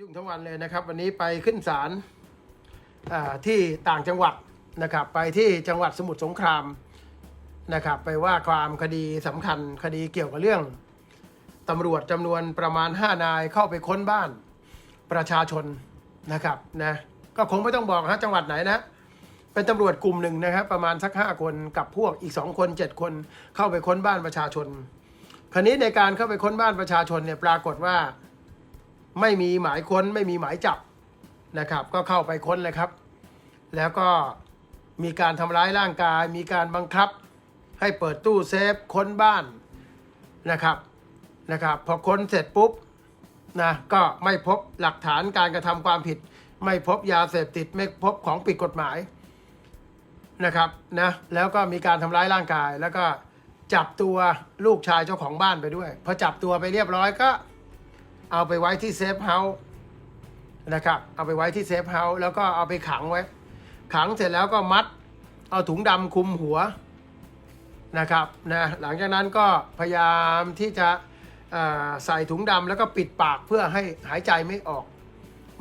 ยุ่งทั้งวันเลยนะครับ วันนี้ไปขึ้นศาลที่ต่างจังหวัดนะครับ ไปที่จังหวัดสมุทรสงครามนะครับ ไปว่าความคดีสำคัญคดีเกี่ยวกับเรื่องตำรวจจำนวนประมาณ 5 นายเข้าไปค้นบ้านประชาชนนะครับนะก็คงไม่ต้องบอกฮะจังหวัดไหนนะเป็นตำรวจกลุ่มหนึ่งนะครับ ประมาณสักห้าคนกับพวกอีกสองคนเจ็ดคนเข้าไปค้นบ้านประชาชน คราวนี้ในการเข้าไปค้นบ้านประชาชนเนี่ยปรากฏว่า ไม่มีหมายค้นไม่มีหมายจับนะครับ ก็เข้าไปค้นเลยครับ แล้วก็มีการทำร้ายร่างกาย มีการบังคับ ให้เปิดตู้เซฟค้นบ้านนะครับนะครับพอค้นเสร็จปุ๊บนะก็ไม่พบหลักฐานการกระทำความผิด ไม่พบยาเสพติดไม่พบของผิดกฎหมายนะครับนะแล้วก็มีการทำร้ายร่างกาย แล้วก็จับตัวลูกชายเจ้าของบ้านไปด้วยพอจับตัวไปเรียบร้อยก็ เอาไปไว้ที่เซฟเฮาส์นะครับ เอาไปไว้ที่เซฟเฮาส์แล้วก็เอาไปขังไว้ ขังเสร็จแล้วก็มัด เอาถุงดำคลุมหัวนะครับนะหลังจากนั้นก็พยายามที่จะใส่ถุงดำแล้วก็ปิดปากเพื่อให้หายใจไม่ออก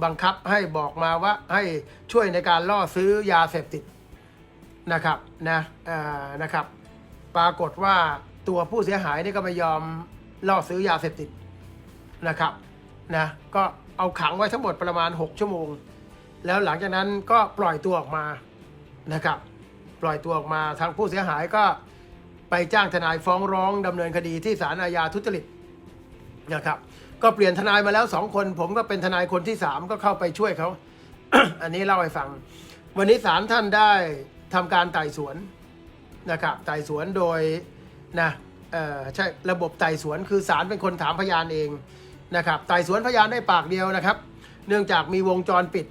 บังคับให้บอกมาว่าให้ช่วยในการล่อซื้อยาเสพติดนะครับนะอ่อนะครับ ปรากฏว่าตัวผู้เสียหายนี่ก็ไม่ยอมล่อซื้อยาเสพติด นะครับนะก็เอาขังไว้ทั้งหมดประมาณ 6 ชั่วโมง แล้วหลังจากนั้นก็ปล่อยตัวออกมานะครับ ปล่อยตัวออกมาทางผู้เสียหายก็ไปจ้างทนายฟ้องร้องดำเนินคดีที่ศาลอาญาทุจริตนะครับ ก็เปลี่ยนทนายมาแล้วสองคน ผมก็เป็นทนายคนที่สามก็เข้าไปช่วยเขา อันนี้เล่าให้ฟัง วันนี้ศาลท่านได้ทำการไต่สวนนะครับไต่สวนโดยนะ เออใช่ระบบไต่สวนคือศาลเป็นคนถามพยานเองนะครับไต่สวนพยานได้ปากเดียวนะครับ เนื่องจากมีวงจรปิด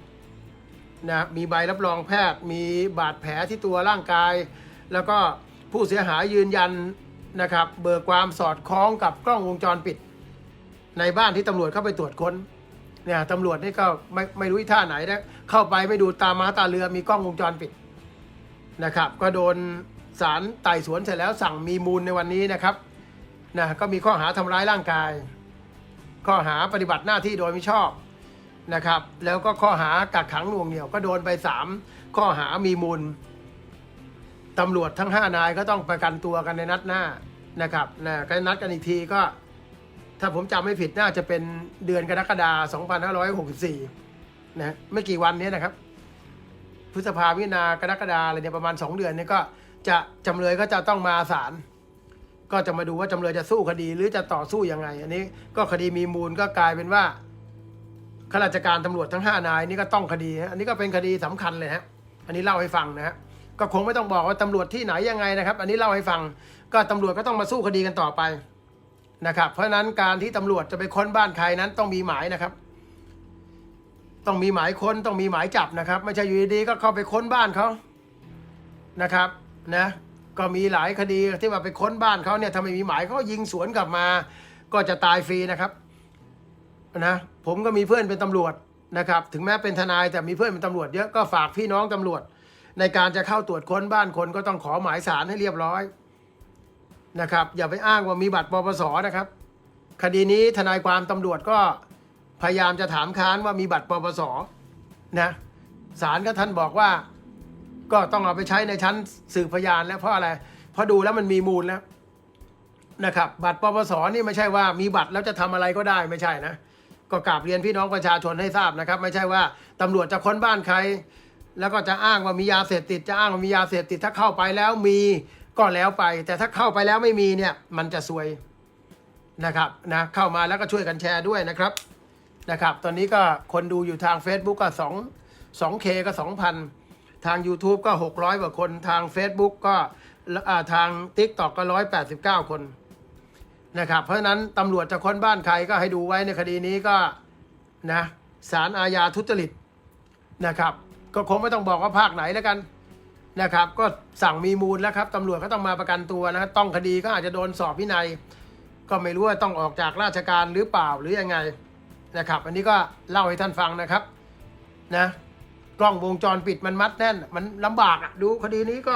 นะมีใบรับรองแพทย์ มีบาดแผลที่ตัวร่างกาย แล้วก็ผู้เสียหายยืนยันนะครับเบิกความสอดคล้องกับกล้องวงจรปิด ในบ้านที่ตำรวจเข้าไปตรวจค้นเนี่ยตำรวจนี่ก็ไม่ไม่รู้ท่าไหนนะเข้าไปไม่ดูตามาตาเรือมีกล้องวงจรปิดนะครับ ก็โดน ศาลไต่สวนเสร็จแล้วสั่งมีมูลในวันนี้นะครับนะก็มีข้อหาทำร้ายร่างกาย ข้อหาปฏิบัติหน้าที่โดยไม่ชอบนะครับ แล้วก็ข้อหากักขังหน่วงเหนี่ยวก็โดนไปสามข้อหามีมูลตำรวจทั้งห้านายก็ต้องประกันตัวกันในนัดหน้านะครับนะก็นัดกันอีกทีก็ ถ้าผมจำไม่ผิดน่าจะเป็นเดือนกรกฎาคม2564นะไม่กี่วันนี้นะครับ พฤษภามินากรกฎาอะไรเนี่ยประมาณ 2 เดือนนี่ยก็ จะจำเลยก็จะต้องมาศาลก็จะมาดูว่าจำเลยจะสู้คดีหรือจะต่อสู้ยังไง อันนี้ก็คดีมีมูลก็กลายเป็นว่าข้าราชการตำรวจทั้ง5นายนี่ก็ต้องคดีฮะอันนี้ก็เป็นคดีสำคัญเลยฮะอันนี้เล่าให้ฟังนะฮะก็คงไม่ต้องบอกว่าตำรวจที่ไหนยังไงนะครับ อันนี้เล่าให้ฟังก็ตำรวจก็ต้องมาสู้คดีกันต่อไปนะครับ เพราะฉะนั้นการที่ตำรวจจะไปค้นบ้านใครนั้นต้องมีหมายนะครับ ต้องมีหมายค้นต้องมีหมายจับนะครับ ไม่ใช่อยู่ดีๆก็เข้าไปค้นบ้านเขานะครับ นะก็มีหลายคดีที่ว่าไปค้นบ้านเขาเนี่ยถ้าไม่มีหมายเขายิงสวนกลับมา ก็จะตายฟรีนะครับนะผมก็มีเพื่อนเป็นตำรวจนะครับ ถึงแม้เป็นทนายแต่มีเพื่อนเป็นตำรวจเยอะก็ฝากพี่น้องตำรวจ ในการจะเข้าตรวจค้นบ้านคนก็ต้องขอหมายสารให้เรียบร้อยนะครับ อย่าไปอ้างว่ามีบัตรปปสนะครับ คดีนี้ทนายความตำรวจก็พยายามจะถามค้านว่ามีบัตรปปสนะศาลก็ท่านบอกว่า ก็ต้องเอาไปใช้ในชั้นสืบพยานแล้วเพราะอะไร เพราะดูแล้วมันมีมูลแล้วนะครับ บัตรปปสนี่ไม่ใช่ว่ามีบัตรแล้วจะทำอะไรก็ได้ไม่ใช่นะ ก็กราบเรียนพี่น้องประชาชนให้ทราบนะครับ ไม่ใช่ว่าตำรวจจะค้นบ้านใคร แล้วก็จะอ้างว่ามียาเสพติด จะอ้างว่ามียาเสพติดถ้าเข้าไปแล้วมีก็แล้วไป แต่ถ้าเข้าไปแล้วไม่มีเนี่ยมันจะซวยนะครับนะเข้ามาแล้วก็ช่วยกันแชร์ด้วยนะครับนะครับ ตอนนี้ก็คนดูอยู่ทาง Facebook ก็2 2K ก็2,000 ทาง YouTube ก็ 600 กว่าคน ทาง Facebook ก็ทาง TikTok ก็ 189 คนนะครับ เพราะฉะนั้นตำรวจจะค้นบ้านใครก็ให้ดูไว้ในคดีนี้ก็นะสารอาญาทุจริตนะครับ ก็คงไม่ต้องบอกว่าภาคไหนแล้วกันนะครับ ก็สั่งมีมูลแล้วครับตำรวจก็ต้องมาประกันตัวนะครับต้องคดีก็อาจจะโดนสอบวินัย ก็ไม่รู้ว่าต้องออกจากราชการหรือเปล่าหรือยังไงนะครับ อันนี้ก็เล่าให้ท่านฟังนะครับนะ กล้องวงจรปิดมันมัดแน่น มันลำบากอะดูคดีนี้ก็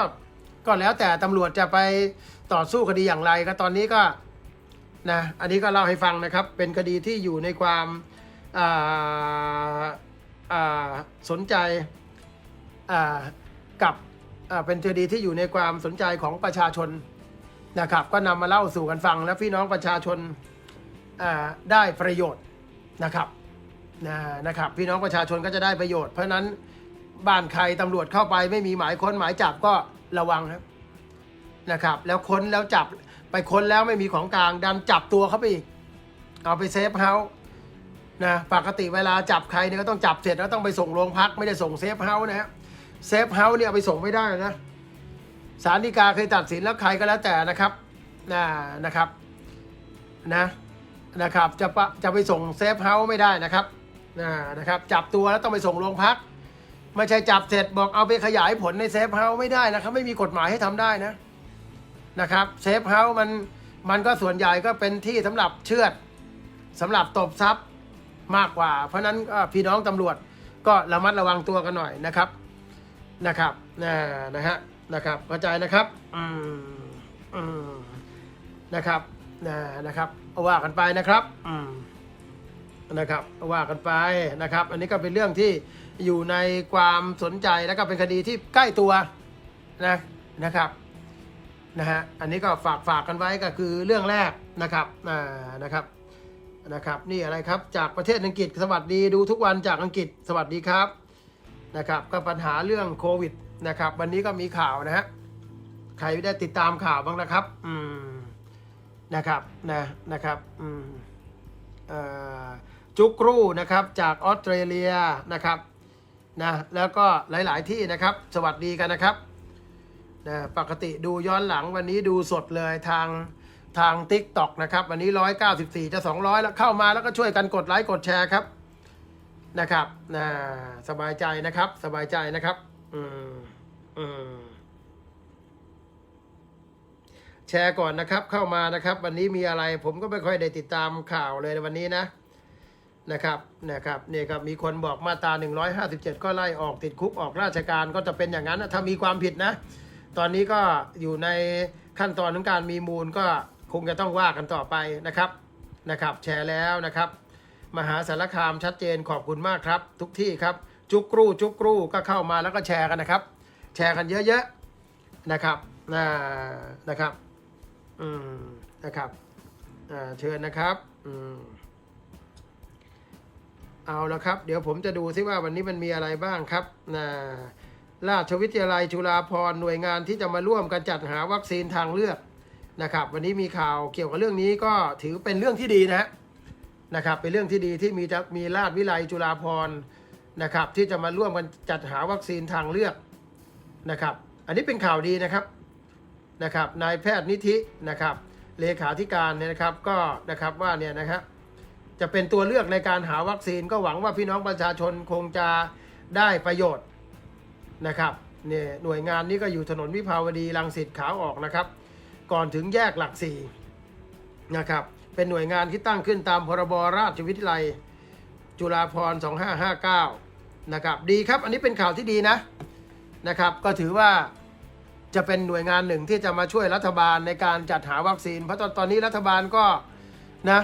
ก็แล้วแต่ตำรวจจะไปต่อสู้คดีอย่างไรก็ตอนนี้ก็นะอันนี้ก็เล่าให้ฟังนะครับ เป็นคดีที่อยู่ในความอ่าอ่าสนใจอ่ากับอ่าเป็นคดีที่อยู่ในความสนใจของประชาชนนะครับ ก็นำมาเล่าสู่กันฟังและพี่น้องประชาชนอ่าได้ประโยชน์นะครับ นะนะครับ พี่น้องประชาชนก็จะได้ประโยชน์ เพราะนั้นบ้านใครตำรวจเข้าไปไม่มีหมายค้นหมายจับก็ระวังครับนะครับ แล้วค้นแล้วจับไปค้นแล้วไม่มีของกลางดันจับตัวเขาไปอีกเอาไปเซฟเฮาส์นะปกติเวลาจับใครเนี่ยก็ต้องจับเสร็จแล้วต้องไปส่งโรงพักไม่ได้ส่งเซฟเฮาส์นะฮะเซฟเฮาส์เนี่ยเอาไปส่งไม่ได้นะศาลฎีกาเคยตัดสินแล้วใครก็แล้วแต่นะครับนะนะครับนะนะครับ จะปะจะไปส่งเซฟเฮาส์ไม่ได้นะครับ นะนะครับจับตัวแล้วต้องไปส่งโรงพัก ไม่ใช่จับเสร็จบอกเอาไปขยายผลในเซฟเฮาส์ไม่ได้นะครับ ไม่มีกฎหมายให้ทำได้นะนะครับเซฟเฮาส์มันมันก็ส่วนใหญ่ก็เป็นที่สำหรับเชือดสำหรับตบทรัพย์มากกว่า เพราะฉะนั้นพี่น้องตำรวจก็ระมัดระวังตัวกันหน่อยนะครับนะครับนะนะฮะนะครับเข้าใจนะครับอืมอืมนะครับนะนะครับเอาว่ากันไปนะครับอืม นะครับว่ากันไปนะครับ อันนี้ก็เป็นเรื่องที่อยู่ในความสนใจแล้วก็เป็นคดีที่ใกล้ตัวนะนะครับนะฮะอันนี้ก็ฝากฝากกันไว้ก็คือเรื่องแรกนะครับอ่านะครับนะครับนี่อะไรครับจากประเทศอังกฤษสวัสดีดูทุกวันจากอังกฤษสวัสดีครับนะครับก็ปัญหาเรื่องโควิดนะครับวันนี้ก็มีข่าวนะฮะใครได้ติดตามข่าวบ้างนะครับอืมนะครับนะนะครับอืมเอ่อ จุกรูนะครับจากออสเตรเลียนะครับนะแล้วก็หลาย ๆ ที่นะครับ สวัสดีกันนะครับนะปกติดูย้อนหลังวันนี้ดูสดเลยทางทาง t ิ k t o k นะครับ วันนี้ 194 จะ 200 แล้วเข้ามาแล้วก็ช่วยกันกดไลค์กดแชร์ครับนะครับนะสบายใจนะครับสบายใจนะครับอืมอืมแชร์ก่อนนะครับเข้ามานะครับ วันนี้มีอะไรผมก็ไม่ค่อยได้ติดตามข่าวเลยในวันนี้นะ นะครับนะครับเนี่ยครับมีคนบอกมาตรา 157 ก็ไล่ออกติดคุกออกราชการก็จะเป็นอย่างนั้นถ้ามีความผิดนะ ตอนนี้ก็อยู่ในขั้นตอนของการมีมูลก็คงจะต้องว่ากันต่อไปนะครับนะครับ แชร์แล้วนะครับ มหาสารคามชัดเจนขอบคุณมากครับ ทุกที่ครับ จุกกรูจุกกรูก็เข้ามาแล้วก็แชร์กันนะครับ แชร์กันเยอะๆนะครับอ่านะครับอืมนะครับเชิญนะครับอืม เอาละครับ เดี๋ยวผมจะดูซิว่าวันนี้มันมีอะไรบ้างครับนะราชวิทยาลัยจุฬาภร์หน่วยงานที่จะมาร่วมกันจัดหาวัคซีนทางเลือกนะครับ วันนี้มีข่าวเกี่ยวกับเรื่องนี้ก็ถือเป็นเรื่องที่ดีนะนะครับ เป็นเรื่องที่ดีที่มีจะมีราชวิไลจุฬาภร์นะครับ ที่จะมาร่วมกันจัดหาวัคซีนทางเลือกนะครับ อันนี้เป็นข่าวดีนะครับนะครับนายแพทย์นิธินะครับเลขาธิการเนี่ยนะครับก็นะครับว่าเนี่ยนะครับ จะเป็นตัวเลือกในการหาวัคซีนก็หวังว่าพี่น้องประชาชนคงจะได้ประโยชน์นะครับเนี่ยหน่วยงานนี้ก็อยู่ถนนวิภาวดีรังสิตขาออกนะครับ ก่อนถึงแยกหลักสี่นะครับ เป็นหน่วยงานที่ตั้งขึ้นตามพรบราชวิทยาลัย จุฬาภรณ์2559 นะครับ ดีครับ อันนี้เป็นข่าวที่ดีนะนะครับ ก็ถือว่าจะเป็นหน่วยงานหนึ่งที่จะมาช่วยรัฐบาลในการจัดหาวัคซีน เพราะตอนตอนนี้รัฐบาลก็นะ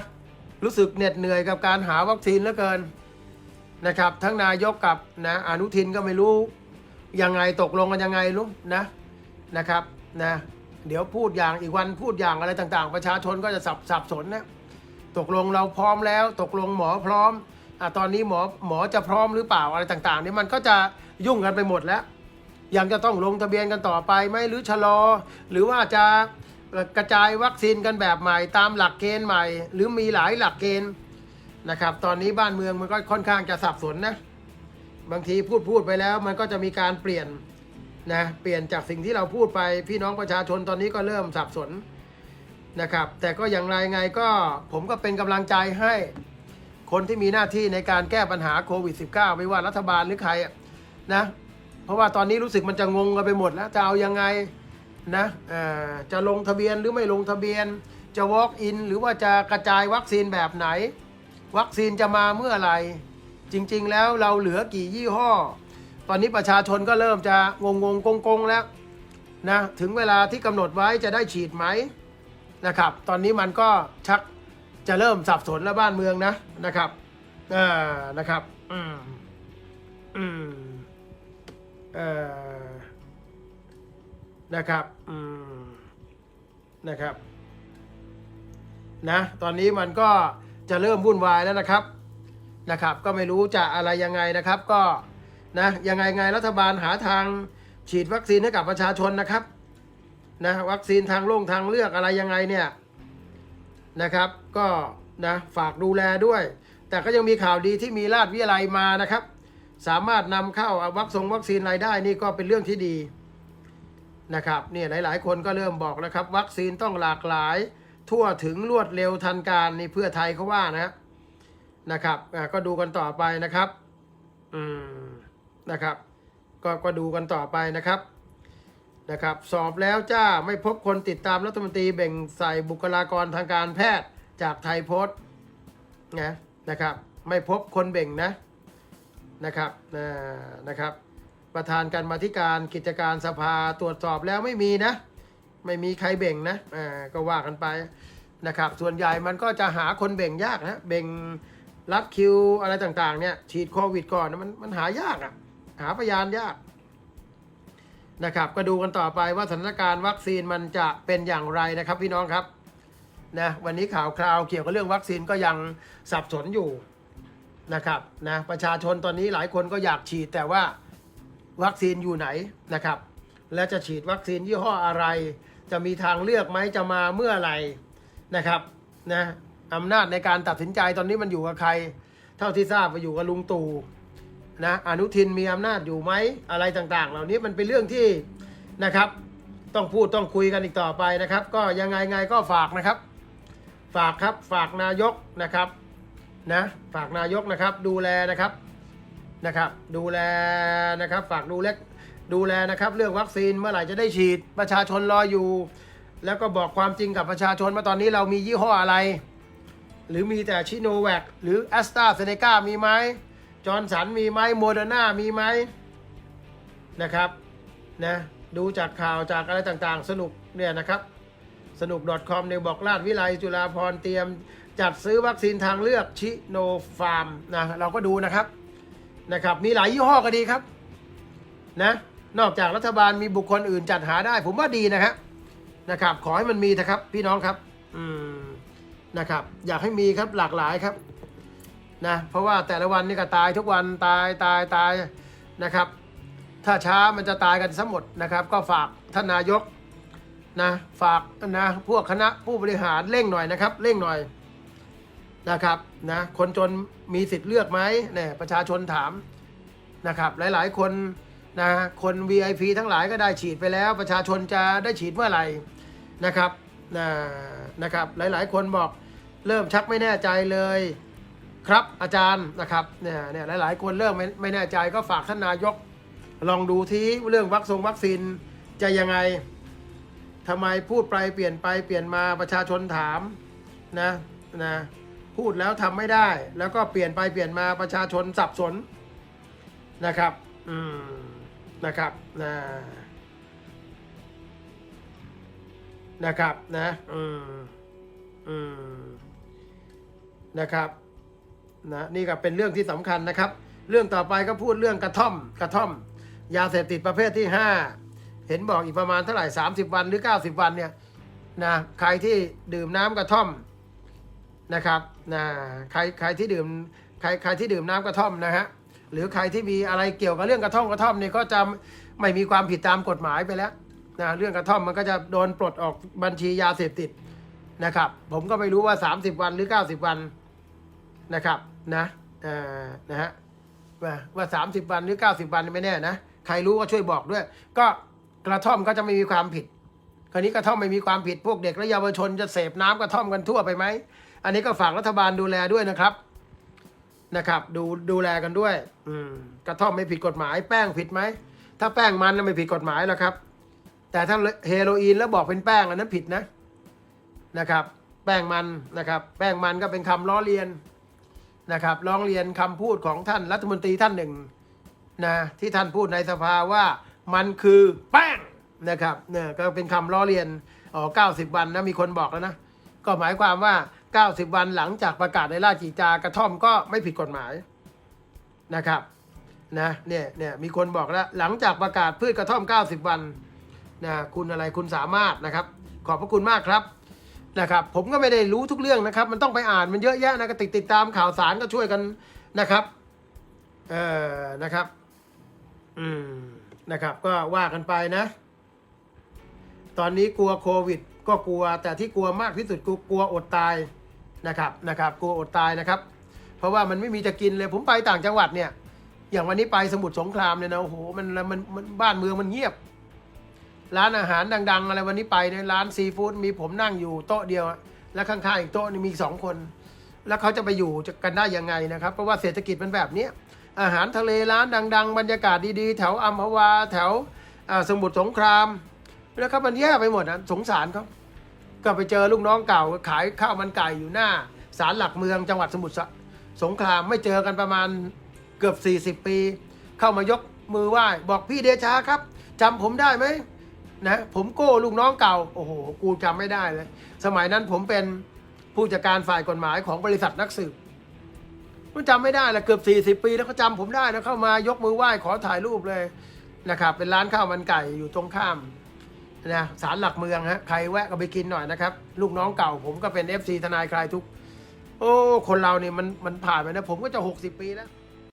รู้สึกเหน็ดเหนื่อยกับการหาวัคซีนเหลือเกินนะครับ ทั้งนายกกับนะอนุทินก็ไม่รู้ยังไงตกลงกันยังไงรู้นะนะครับนะเดี๋ยวพูดอย่างอีกวันพูดอย่างอะไรต่างๆ ประชาชนก็จะสับสับสนนะตกลงเราพร้อมแล้ว ตกลงหมอพร้อมอะตอนนี้หมอหมอจะพร้อมหรือเปล่าอะไรต่างๆนี่มันก็จะยุ่งกันไปหมดแล้ว ยังจะต้องลงทะเบียนกันต่อไปไหมหรือชะลอ หรือว่าจะ กระจายวัคซีนกันแบบใหม่ ตามหลักเกณฑ์ใหม่ หรือมีหลายหลักเกณฑ์นะครับ ตอนนี้บ้านเมืองมันก็ค่อนข้างจะสับสนนะ บางทีพูดพูดไปแล้วมันก็จะมีการเปลี่ยนนะเปลี่ยนจากสิ่งที่เราพูดไปพี่น้องประชาชนตอนนี้ก็เริ่มสับสนนะครับ แต่ก็อย่างไรไงก็ผมก็เป็นกำลังใจให้คนที่มีหน้าที่ในการแก้ปัญหาโควิด -19 ไม่ว่ารัฐบาลหรือใครนะเพราะว่าตอนนี้รู้สึกมันจะงงกันไปหมดแล้วจะเอายังไง นะเอ่อจะลงทะเบียนหรือไม่ลงทะเบียน จะ walk in หรือว่าจะกระจายวัคซีนแบบไหน วัคซีนจะมาเมื่อไหร่จริง ๆ แล้วเราเหลือกี่ยี่ห้อ ตอนนี้ประชาชนก็เริ่มจะงงงงงๆแล้วนะถึงเวลาที่กำหนดไว้จะได้ฉีดไหมนะครับ ตอนนี้มันก็ชักจะเริ่มสับสนแล้วบ้านเมืองนะนะครับอ่านะครับ อืมอืมเอ่อ นะครับอืมนะครับ นะ ตอนนี้มันก็จะเริ่มวุ่นวายแล้วนะครับนะครับ ก็ไม่รู้จะอะไรยังไงนะครับ ก็นะยังไงไงรัฐบาลหาทางฉีดวัคซีนให้กับประชาชนนะครับนะวัคซีนทางโล่งทางเลือกอะไรยังไงเนี่ยนะครับ ก็นะฝากดูแลด้วย แต่ก็ยังมีข่าวดีที่มีราชวิทยาลัยมานะครับ สามารถนำเข้าอาวัคซงวัคซีนรายได้นี่ก็เป็นเรื่องที่ดี นะครับเนี่ยหลายๆ คนก็เริ่มบอกแล้วครับวัคซีนต้องหลากหลาย ทั่วถึงรวดเร็วทันการนี่เพื่อไทยเขาว่านะนะครับอ่าก็ดูกันต่อไปนะครับอืมนะครับก็ก็ดูกันต่อไปนะครับนะครับสอบแล้วจ้าไม่พบคนติดตามรัฐมนตรีแบ่งใส่บุคลากรทางการแพทย์จากไทยโพสต์นะนะครับ ไม่พบคนเบ่งนะนะครับอ่านะครับ ประธานการมาธิการกิจการสภาตรวจสอบแล้วไม่มีนะ ไม่มีใครเบ่งนะอ่าก็ว่ากันไปนะครับ ส่วนใหญ่มันก็จะหาคนเบ่งยากนะเบ่งรัดคิวอะไรต่างๆ เนี่ยฉีดโควิดก่อนมันมันหายากอะ่ะ หาพยานยากนะครับ ก็ดูกันต่อไปว่าสถานการณ์วัคซีนมันจะเป็นอย่างไรนะครับ พี่น้องครับนะวันนี้ข่าวคราวเกี่ยวกับเรื่องวัคซีนก็ยังสับสนอยู่นะครับนะประชาชนตอนนี้หลายคนก็อยากฉีดแต่ว่า วัคซีนอยู่ไหนนะครับ และจะฉีดวัคซีนยี่ห้ออะไร จะมีทางเลือกไหมจะมาเมื่อไหร่นะครับนะอำนาจในการตัดสินใจตอนนี้มันอยู่กับใคร เท่าที่ทราบไปอยู่กับลุงตู่นะอนุทินมีอำนาจอยู่ไหมอะไรต่างๆ เหล่านี้มันเป็นเรื่องที่นะครับ ต้องพูดต้องคุยกันอีกต่อไปนะครับ ก็ยังไงไงก็ฝากนะครับ ฝากครับฝากนายกนะครับนะฝากนายกนะครับดูแลนะครับ นะครับ ดูแลนะครับฝากดูแลดูแลนะครับ เรื่องวัคซีนเมื่อไหร่จะได้ฉีดประชาชนรออยู่ แล้วก็บอกความจริงกับประชาชนว่าตอนนี้เรามียี่ห้ออะไร หรือมีแต่ชิโนแวคหรือแอสตราเซเนกามีไหมจอร์นสันมีไหมโมเดอร์นามีไหมนะครับนะดูจากข่าวจากอะไรต่างๆ สนุกเนี่ยนะครับ สนุก .com เนี่ยบอกราชวิไลจุฬาภรเตรียม จัดซื้อวัคซีนทางเลือกชิโนฟาร์มนะเราก็ดูนะครับ นะครับ มีหลายยี่ห้อก็ดีครับนะนอกจากรัฐบาลมีบุคคลอื่นจัดหาได้ ผมว่าดีนะครับนะครับ ขอให้มันมีนะครับ พี่น้องครับ อืมนะครับ อยากให้มีครับหลากหลายครับนะเพราะว่าแต่ละวันนี่ก็ตายทุกวันตายตายตายนะครับ ถ้าช้ามันจะตายกันซะหมดนะครับ ก็ฝากท่านนายกนะฝากนะพวกคณะผู้บริหารเร่งหน่อยนะครับ เร่งหน่อย นะครับนะคนจนมีสิทธิ์เลือกไหมเนี่ยประชาชนถามนะครับ หลายๆ คนนะคน VIP ทั้งหลายก็ได้ฉีดไปแล้ว ประชาชนจะได้ฉีดเมื่อไหร่นะครับนะนะครับหลายๆ คนบอกเริ่มชักไม่แน่ใจเลยครับอาจารย์นะครับเนี่ยเนี่ยหลาย ๆ คนเริ่มไม่ไม่แน่ใจก็ฝากท่านนายก ลองดูที่เรื่องวัคซงวัคซีนจะยังไงทำไมพูดไปเปลี่ยนไปเปลี่ยนมาประชาชนถามนะนะ พูดแล้วทำไม่ได้ แล้วก็เปลี่ยนไปเปลี่ยนมาประชาชนสับสนนะครับ อืมนะครับนะนะครับนะอืมอืมนะครับนะนี่ก็เป็นเรื่องที่สำคัญนะครับ เรื่องต่อไปก็พูดเรื่องกระท่อมกระท่อม ยาเสพติดประเภทที่ห้าเห็นบอกอีกประมาณเท่าไหร่ 30 วันหรือ 90 วันเนี่ยนะใครที่ดื่มน้ำกระท่อม นะครับนะใครใครที่ดื่มใครใครที่ดื่มน้ำกระท่อมนะฮะหรือใครที่มีอะไรเกี่ยวกับเรื่องกระท่อมกระท่อมเนี่ยก็จะไม่มีความผิดตามกฎหมายไปแล้วนะเรื่องกระท่อมมันก็จะโดนปลดออกบัญชียาเสพติดนะครับ ผมก็ไม่รู้ว่า 30 วันหรือ 90 วันนะครับนะนะฮะว่า 30 วันหรือ 90 วันไม่แน่นะใครรู้ก็ช่วยบอกด้วย ก็กระท่อมก็จะไม่มีความผิด คราวนี้กระท่อมไม่มีความผิดพวกเด็กและเยาวชนจะเสพน้ำกระท่อมกันทั่วไปไหม อันนี้ก็ฝากรัฐบาลดูแลด้วยนะครับนะครับ ดูดูแลกันด้วย อืมกระท่อมไม่ผิดกฎหมาย แป้งผิดไหมถ้าแป้งมันน่ะไม่ผิดกฎหมายหรอกครับ แต่ถ้าเฮโรอีนแล้วบอกเป็นแป้งอันนั้นผิดนะนะครับ แป้งมันนะครับ แป้งมันก็เป็นคำล้อเลียนนะครับร้องเรียนคำพูดของท่านรัฐมนตรีท่านหนึ่งนะที่ท่านพูดในสภาว่ามันคือแป้งนะครับเนี่ยก็เป็นคำล้อเลียนอ๋อ90วันนะมีคนบอกแล้วนะก็หมายความว่า 90 วันหลังจากประกาศในราชกิจจากระท่อมก็ไม่ผิดกฎหมายนะครับนะเนี่ยเนี่ยมีคนบอกแล้วหลังจากประกาศพืชกระท่อม 90 วันนะคุณอะไรคุณสามารถนะครับ ขอบพระคุณมากครับนะครับ ผมก็ไม่ได้รู้ทุกเรื่องนะครับ มันต้องไปอ่านมันเยอะแยะนะก็ติดติดตามข่าวสารก็ช่วยกันนะครับเออนะครับอืมนะครับ ก็ว่ากันไปนะ ตอนนี้กลัวโควิด ก็กลัวแต่ที่กลัวมากที่สุดกูกลัวอดตาย นะครับนะครับกลัวอดตายนะครับ เพราะว่ามันไม่มีจะกินเลยผมไปต่างจังหวัดเนี่ย อย่างวันนี้ไปสมุทรสงครามเนี่ยนะโอ้โหมันมันมันบ้านเมืองมันเงียบ ร้านอาหารดัง ๆ อะไรวันนี้ไปเนี่ยร้านซีฟู้ดมีผมนั่งอยู่โต๊ะเดียว แล้วข้างๆอีกโต๊ะนึงมีสองคน แล้วเขาจะไปอยู่กันได้ยังไงนะครับ เพราะว่าเศรษฐกิจมันแบบนี้อาหารทะเลร้านดัง ๆ บรรยากาศดีๆ แถวอัมพวาแถวสมุทรสงคราม แล้วครับมันแย่ไปหมดนะสงสารเขา ก็ไปเจอลูกน้องเก่าขายข้าวมันไก่อยู่หน้าศาลหลักเมืองจังหวัดสมุทรสงครามไม่เจอกันประมาณเกือบ 40 ปี เข้ามายกมือไหว้บอกพี่เดชาครับจำผมได้ไหมนะผมโก้ลูกน้องเก่า โอ้โห กูจำไม่ได้เลย สมัยนั้นผมเป็นผู้จัดการฝ่ายกฎหมายของบริษัทนักสืบมันจำไม่ได้ละเกือบ 40 ปีแล้วเขาจำผมได้นะเข้ามายกมือไหว้ขอถ่ายรูปเลยนะครับเป็นร้านข้าวมันไก่อยู่ตรงข้าม นะสารหลักเมืองฮะใครแวะก็ไปกินหน่อยนะครับ ลูกน้องเก่าผมก็เป็น FC ทนายคลายทุก โอ้ คนเราเนี่ยมันมันผ่านไปนะ ผมก็จะ 60 ปีแล้ว